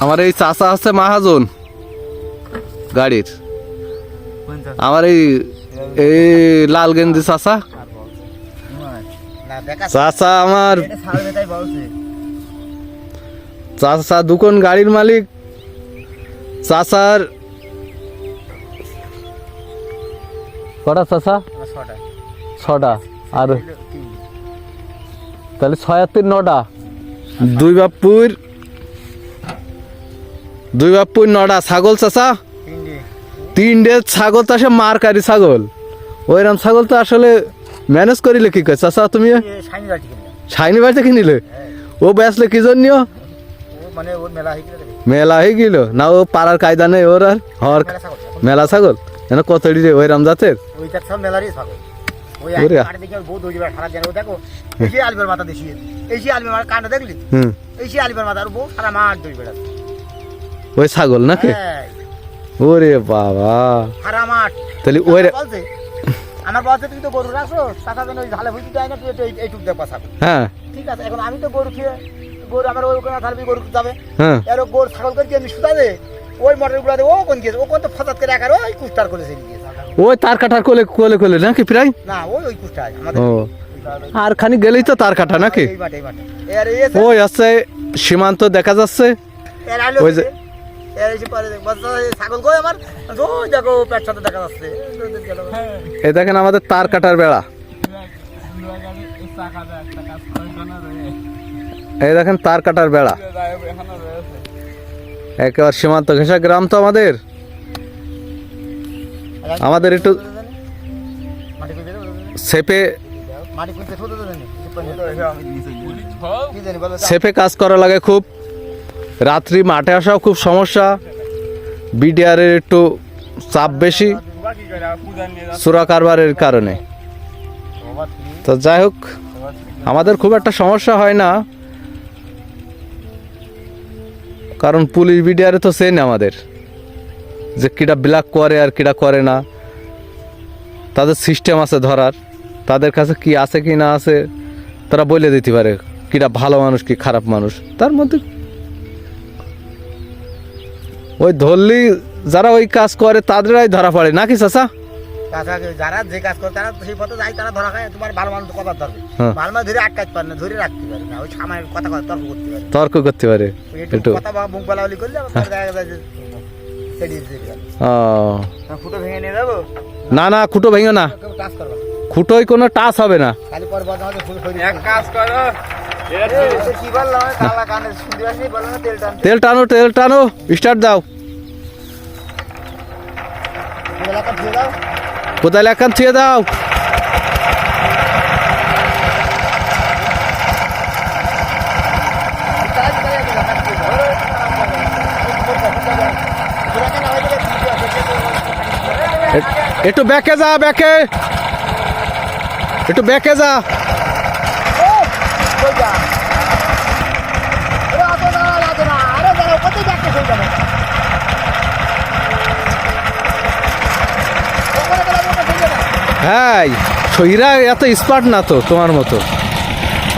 আমার এই চাচা হচ্ছে মাহাজন। গাড়ির। আমার এই এই লাল গেন্দি চাচা। চাচা আমার চাচা দুকন গাড়ির মালিক। চাচার কটা চাচা? ছটা। ছটা আর তাহলে ছয় আর তিন নটা। দুই বাপুর দুই বাপুর নটা ছাগল চাচা? তিনটে ছাগল তো আসে মারকারি ছাগল। ওইরকম ছাগল তো আসলে ম্যানেজ করিলে কি করে? চাচা তুমি? ছাইনি বাড়িতে কিনিলে। ও বেসলে কি জন্য? মানে মেলা হয়ে গেলে না ও পাড়ার কায়দা নেই ওর আর। হর মেলা ছাগল যেন কতড়ি রে জাতের? ওই ওরে। এক দেখে এই যে আলবের মাথা দেখলি? এই যে আলবের মাথা আর বউ সারা মাঠ দৌড়ি বেড়া ওই ছাগল নাকি? ওরে বাবা। তাহলে ওই আমার বলছে তুমি তো গরু চাষা যেন ওই ঝালে ভুজি দেয় না তুই এইটুক দেখ পাশাবে হ্যাঁ। ঠিক আছে এখন আমি তো গরু খেয়ে গরু আমার ওই গরু যাবে। হ্যাঁ। এর গরু ছাগল করে ওই মটরগুলা ও কোন গিয়েছে? ও কোন তো ফসাদ করে একার ওই কুস্টার করে সেরে গিয়েছে। ওই তার কাটার কোলে কোলে কোলে নাকি প্রায়? না ওই ওই আমাদের আর খানি গেলেই তো তার কাটা নাকি? ওই আছে সীমান্ত দেখা যাচ্ছে। ওই যে- এই দেখেন আমাদের তার কাটার বেড়া। এই দেখেন তার কাটার বেড়া। একেবারে সীমান্ত ঘেঁষা গ্রাম তো আমাদের। আমাদের একটু সেপে? সেপে কাজ করা লাগে খুব। রাত্রি মাঠে আসাও খুব সমস্যা। বিডিআরের একটু চাপ বেশি চোরা কারবারের কারণে। তো যাই হোক, আমাদের খুব একটা সমস্যা হয় না। কারণ পুলিশ বিডিআরে তো সেন আমাদের। যে কীটা ব্ল্যাক করে আর কীটা করে না। তাদের সিস্টেম আছে ধরার। তাদের কাছে কি আছে কি না আছে, তারা বলে দিতে পারে কীটা ভালো মানুষ কি খারাপ মানুষ। তার মধ্যে ওই ধরলি যারা ওই কাজ করে তাদেরাই ধরা পড়ে নাকি চাচা? যারা যে কাজ করে তারা সেই পথে যায় তারা ধরা খায় তোমার ভালো মানুষ কথা ধরবে হ্যাঁ। ভালো মানুষ ধরে আটকাতে পারে না ধরে রাখতে পারে না ওই সামান্য কথা কথা তর্ক করতে পারে। তর্ক করতে পারে একটু কথা বা মুখ বলা বলি করলে দেখা যায় যে ফুটো ভেঙে নিয়ে যাব? না না খুঁটো ভেঙো না। কোনো টাচ হবে না। এক কাজ করো। তেল টানো তেল টানো স্টার্ট দাও। কোথায় লেখান ছুঁয়ে দাও? একটু ব্যাকে যা ব্যাকে। একটু ব্যাকে যা? হ্যাঁ সহিরা এত স্মার্ট না তো তোমার মতো।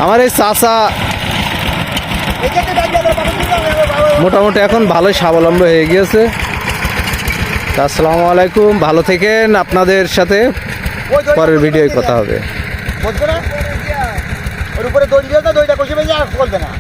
আমার এই চাচা মোটামুটি এখন ভালোই স্বাবলম্বী হয়ে গিয়েছে। আসসালামু আলাইকুম, ভালো থেকেন, আপনাদের সাথে পরের ভিডিওয় কথা হবে। উপরে দিয়ে কষে বেজে না।